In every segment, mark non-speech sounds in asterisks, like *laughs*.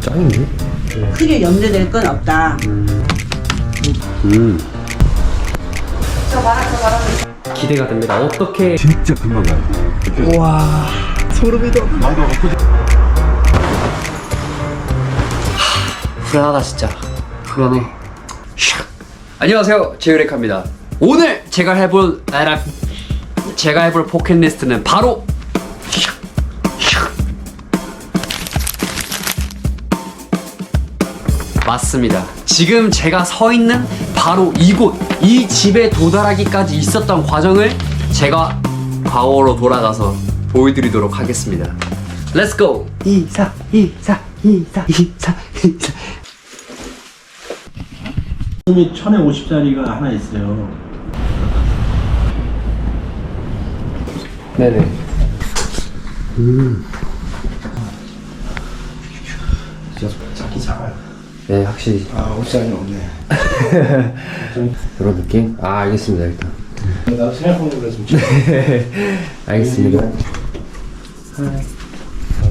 짱인데? 크게 염려될 건 없다. 음. 기대가 됩니다. 어떻게 진짜 금방 가요. 와 소름이 돋. 나도 불안하다 진짜. 불안해. 샥. 안녕하세요 제유레카입니다. 오늘 제가 해볼 제가 해볼 포켓리스트는 바로 맞습니다. 지금 제가 서 있는 바로 이곳, 이 집에 도달하기까지 있었던 과정을 제가 과거로 돌아가서 보여드리도록 하겠습니다. Let's go! 이사, 이사, 이사, 이사, 이사. 이 1050짜리가 하나 있어요. 네네. 작긴 작아요. 네, 확실히 아, 50짜리는 없네. *laughs* 그런 느낌? 아, 알겠습니다, 일단. 나도 생각한 거로 좀 *laughs* 알겠습니다.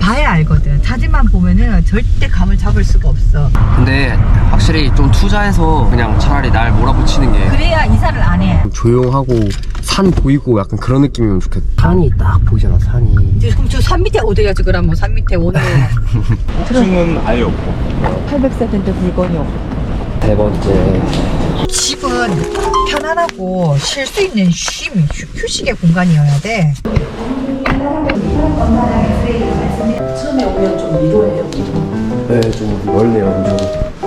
봐야 알거든. 사진만 보면은 절대 감을 잡을 수가 없어. 근데 확실히 좀 투자해서 그냥 차라리 날 몰아붙이는 게 그래야 이사를 안 해. 조용하고 산 보이고 약간 그런 느낌이면 좋겠다. 산이 딱 보이잖아, 산이. 이제 그럼 저 산 밑에 어디 가지 그러면 산 밑에 오늘 층은 *laughs* 아예 없고 800세대인데 물건이 없고. 세 번째. 집은 편안하고 쉴 수 있는 쉼, 휴- 휴식의 공간이어야 돼. 처음에 오면 좀 미로해요. 네, 좀 넓네요, 엄청. 어. 신발 신고.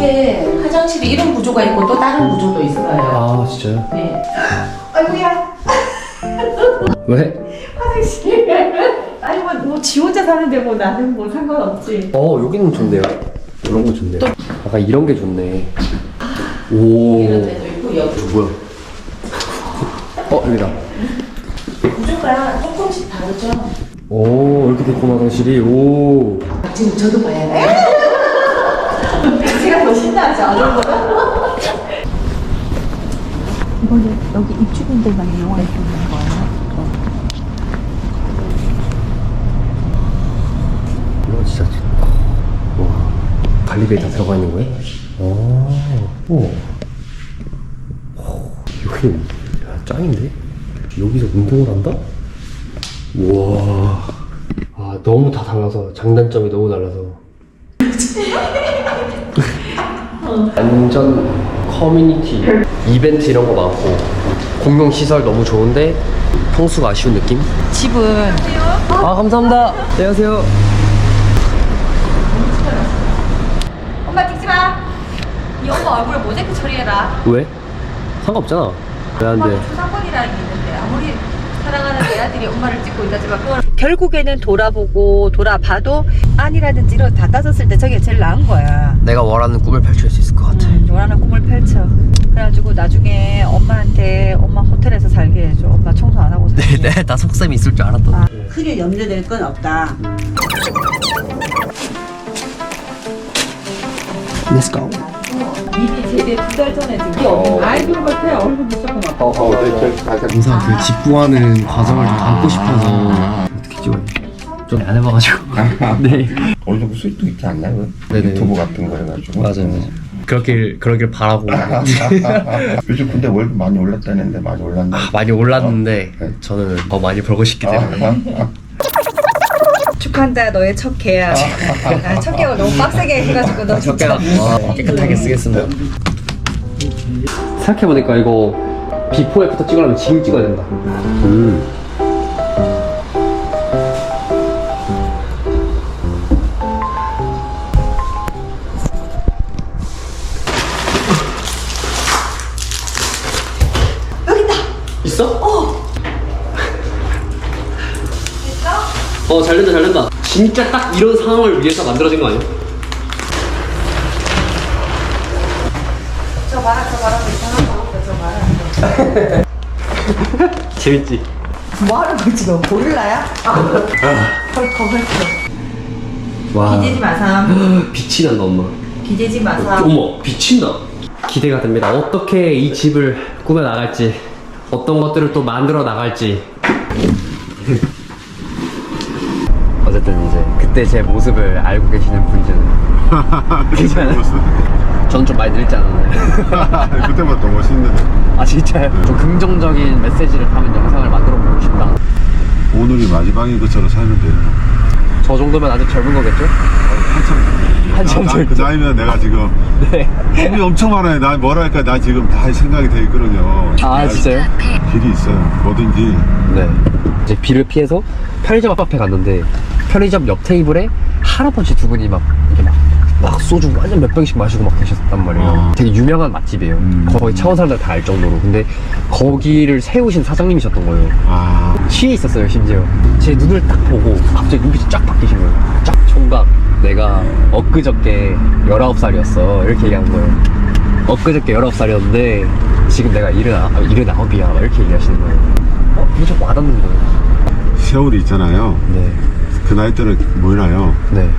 이게 화장실이 이런 구조가 있고 또 다른 구조도 있어요. 아, 진짜요? 네. *laughs* 아이고야, 왜? 화장실. 아니 뭐, 뭐지 혼자 사는데 뭐 나는 뭐 상관없지. 어, 여기는 좋네요. 이런 거 좋네요. 약간 이런 게 좋네. 오. 이런 데도 있고 여기. 뭐야? 어, 여기다. 구조가 조금씩 다르죠. 오, 이렇게 됐구나, 화장실이. 오. 지금 저도 봐야 돼요. 제가 더 신나하지 않은 거야? 이거는 여기 입주민들만 이용할 수 있는 거야. 이거 진짜. 와. 관리비에 다 들어가 있는 거야? 아. 오. 오. 여기, 야, 짱인데? 여기서 운동을 한다? 우와. 아, 너무 다 달라서, 장단점이 너무 달라서. *laughs* 완전 커뮤니티, 이벤트 이런 거 많고, 공용 시설 너무 좋은데, 평수가 아쉬운 느낌? 집은 아, 감사합니다. 안녕하세요. 엄마 찍지 마. 이 엄마 얼굴에 모자이크 처리해라. 왜? 상관없잖아. 왜 안 돼? 초상권이라는 게 있는데 아무리 사랑하는 내 아들이 엄마를 찍고 있다지만 그걸 결국에는 돌아보고 돌아봐도 아니라든지 이런 다 따졌을 때 저게 제일 나은 거야. 내가 원하는 꿈을 펼칠 수 있을 것 같아. 음, 원하는 꿈을 펼쳐. 그래가지고 나중에 엄마한테 엄마 호텔에서 살게 해줘. 엄마 청소 안 하고 살게. 네, 나 속셈이 있을 줄 알았던. 크게 염려될 건 없다. Let's go. 미리 제대 두달 전에 아이돌 같아. 아파. 어, 항상 그 직구하는 과정을 좀 담고 싶어서 어떻게 찍어야 돼? 좀안 해봐가지고. *laughs* 네. 어느 정도 수익도 있지 않나? 그 네네. 유튜브 같은 거 해가지고 맞아요, 맞아요. 그렇길 그러길 바라고 *laughs* 요즘 근데 월급 많이 올랐다는데 많이 올랐나? 많이 올랐는데 네. 저는 더 많이 벌고 싶기 때문에. 축하한다 너의 첫 계약. 아, 첫 계약을 너무 빡세게 해가지고 너 진짜. 와, 깨끗하게 쓰겠습니다. 생각해보니까 이거 비포 애프터 찍으려면 지금 찍어야 된다. 음. 어? 어, 잘 된다, 잘 된다. 진짜 딱 이런 상황을 위해서 만들어진 거 아니야? 저 봐라 저 봐라 이상한 거 없다 저 봐라. *laughs* 재밌지? 뭐하는 거지 너 고릴라야? 헐커 헐커. 와. 기대지 마삼. *gasps* 빛이 난다, 엄마. 기대지 마삼. 어머, 빛이 나. 기대가 됩니다. 어떻게 이 집을 꾸며 나갈지, 어떤 것들을 또 만들어 나갈지. 어쨌든 이제 그때 제 모습을 알고 계시는 분이잖아요. *laughs* 괜찮아요? 저는 좀 많이 늙지 않았나요? *laughs* 그때보다 더 멋있는데. 아 진짜요? 좀 긍정적인 메시지를 담은 영상을 만들어 보고 싶다. 오늘이 마지막인 것처럼 살면 돼요. 저 정도면 아직 젊은 거겠죠? 한참 나, 나, 그 젊죠. 나이면 내가 지금 *laughs* 네. 꿈이 엄청 많아요. 나 뭐랄까 나 지금 다 생각이 돼 있거든요. 아 진짜요? 길이 있어요. 뭐든지 네. 이제 비를 피해서 편의점 앞에 갔는데 편의점 옆 테이블에 할아버지 두 분이 막 이렇게 막, 막 소주 완전 몇 병씩 마시고 막 계셨단 말이에요. 어. 되게 유명한 맛집이에요. 음. 거의 차원 사람들 다 알 정도로. 근데 거기를 세우신 사장님이셨던 거예요. 아 취해 있었어요 심지어 제 눈을 딱 보고 갑자기 눈빛이 쫙 바뀌신 거예요 쫙 총각 내가 엊그저께 19살이었어 이렇게 얘기한 거예요 엊그저께 19살이었는데 지금 내가 79, 79이야 막 이렇게 얘기하시는 거예요 어? 좀 와닿는 거예요 세월이 있잖아요. 네, 그 나이 때는 뭐나요? 네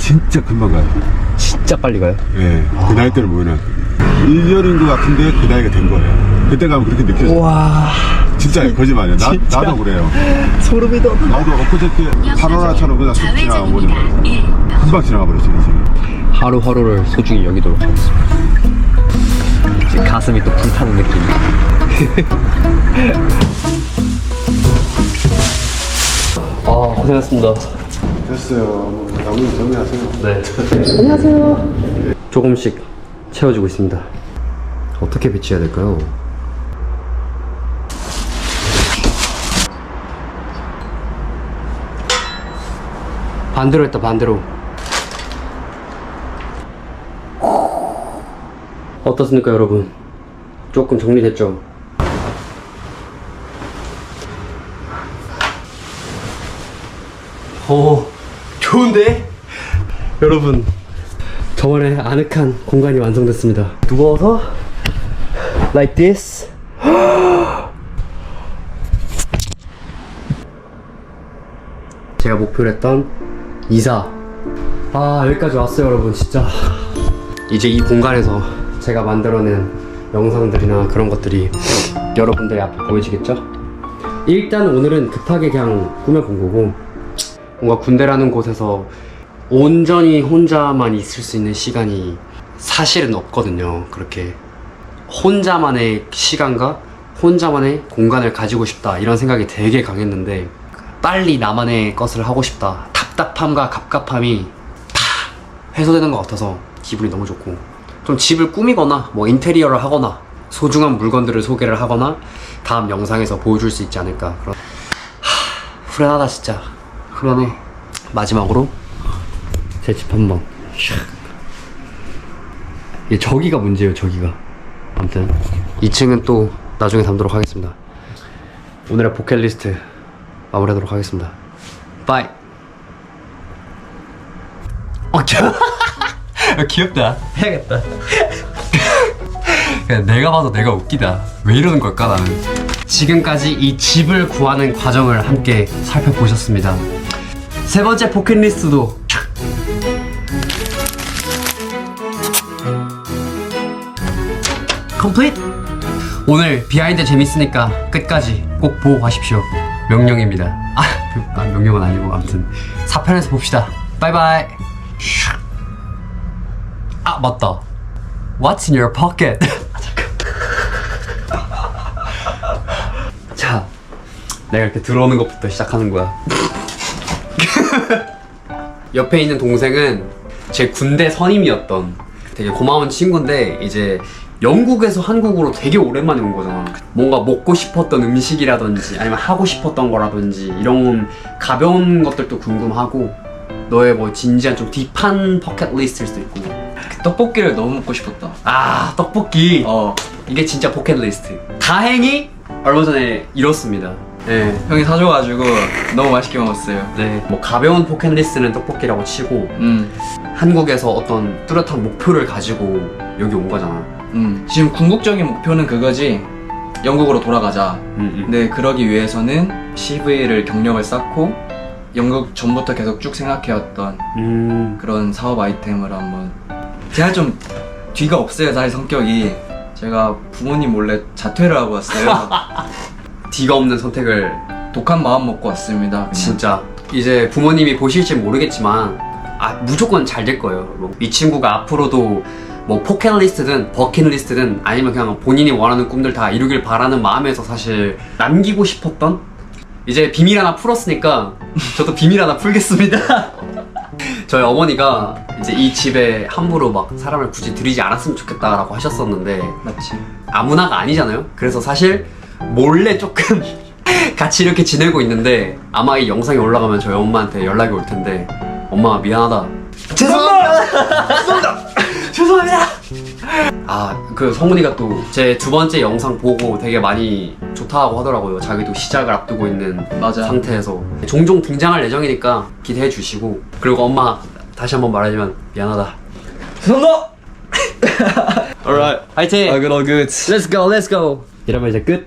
진짜 금방 가요. 진짜 빨리 가요 예, 그 나이 때는 뭐나 1년인 것 같은데 그 나이가 된 거예요. 그때 가면 그렇게 느껴져요. 와 진짜 거짓말이에요. 나, 진짜? 나도 그래요. 소름이 돋아 나도 엊그저께 파로라처럼 그냥 쑥 지나가 버린 거예요. 금방 지나가 버렸어요, 지금. 하루하루를 소중히 여기도록 하겠습니다 지금 가슴이 또 불타는 느낌 *laughs* 아 고생했습니다 됐어요. 나무는 정리하세요. 네. 안녕하세요. 조금씩 채워주고 있습니다. 어떻게 배치해야 될까요? 반대로 했다, 반대로. 어떻습니까, 여러분? 조금 정리됐죠? 오, 좋은데? 여러분, 저번에 아늑한 공간이 완성됐습니다. 누워서, like this. *gasps* 제가 목표로 했던 이사. 아, 여기까지 왔어요, 여러분. 진짜. 이제 이 공간에서 제가 만들어낸 영상들이나 그런 것들이 여러분들의 앞에 보여지겠죠? 일단 오늘은 급하게 그냥 꾸며본 거고, 뭔가 군대라는 곳에서 온전히 혼자만 있을 수 있는 시간이 사실은 없거든요. 그렇게 혼자만의 시간과 혼자만의 공간을 가지고 싶다 이런 생각이 되게 강했는데 빨리 나만의 것을 하고 싶다. 답답함과 갑갑함이 다 해소되는 것 같아서 기분이 너무 좋고. 좀 집을 꾸미거나 뭐 인테리어를 하거나 소중한 물건들을 소개를 하거나 다음 영상에서 보여줄 수 있지 않을까. 그런 하, 후련하다 진짜 후련해 마지막으로 제 집 한번 샥. 이 저기가 문제예요 저기가. 아무튼 2층은 또 나중에 담도록 하겠습니다. 오늘의 포켓리스트 마무리하도록 하겠습니다. 바이. 어 귀... *laughs* 귀엽다. 해야겠다. 내가 봐도 내가 웃기다. 왜 이러는 걸까 나는? 지금까지 이 집을 구하는 과정을 함께 살펴보셨습니다 세 번째 포켓리스트도 컴플릿! 오늘 비하인드 재밌으니까 끝까지 꼭 보고 가십시오. 명령입니다. 아, 그, 아 명령은 아니고 아무튼 4편에서 봅시다. 바이바이. 아 맞다. What's in your pocket? *laughs* 아. 자, 내가 이렇게 들어오는 것부터 시작하는 거야. *laughs* 옆에 있는 동생은 제 군대 선임이었던 되게 고마운 친구인데 이제 영국에서 한국으로 되게 오랜만에 온 거잖아. 뭔가 먹고 싶었던 음식이라든지 아니면 하고 싶었던 거라든지 이런 가벼운 것들도 궁금하고 너의 뭐 진지한 좀 딥한 버킷리스트일 수도 있고. 떡볶이를 너무 먹고 싶었다. 아 떡볶이. 어, 이게 진짜 버킷리스트 다행히 얼마 전에 이뤘습니다 네. 형이 사줘가지고 너무 맛있게 먹었어요. 네. 뭐 가벼운 포켓리스트는 떡볶이라고 치고 음, 한국에서 어떤 뚜렷한 목표를 가지고 여기 온 거잖아. 음. 지금 궁극적인 목표는 그거지. 영국으로 돌아가자. 음, 근데 그러기 위해서는 CV를 경력을 쌓고 영국 전부터 계속 쭉 생각해왔던 음. 그런 사업 아이템을 한번. 제가 좀 뒤가 없어요, 사실 성격이. 제가 부모님 몰래 자퇴를 하고 왔어요. *laughs* 뒤가 없는 선택을 독한 마음 먹고 왔습니다. 그냥. 진짜 이제 부모님이 보실지 모르겠지만 아 무조건 잘 될 거예요. 뭐이 친구가 앞으로도 뭐 포켓 리스트든 버킷 리스트든 아니면 그냥 본인이 원하는 꿈들 다 이루길 바라는 마음에서 사실 남기고 싶었던 이제 비밀 하나 풀었으니까 저도 비밀 하나 풀겠습니다. *laughs* 저희 어머니가 이제 이 집에 함부로 막 사람을 굳이 들이지 않았으면 좋겠다라고 하셨었는데 맞지. 아무나가 아니잖아요. 그래서 사실 몰래 조금 *laughs* 같이 이렇게 지내고 있는데 아마 이 영상이 올라가면 저희 엄마한테 연락이 올 텐데 엄마 미안하다. 죄송합니다. 죄송합니다. *laughs* 죄송합니다. 아 그 성훈이가 또 제 두 번째 영상 보고 되게 많이 좋다고 하더라고요. 자기도 시작을 앞두고 있는 맞아. 상태에서 종종 등장할 예정이니까 기대해 주시고 그리고 엄마 다시 한번 말하지만 미안하다. 죄송합니다. *laughs* Alright, 화이팅. All good, all good. Let's go, let's go. 이러면 이제 끝.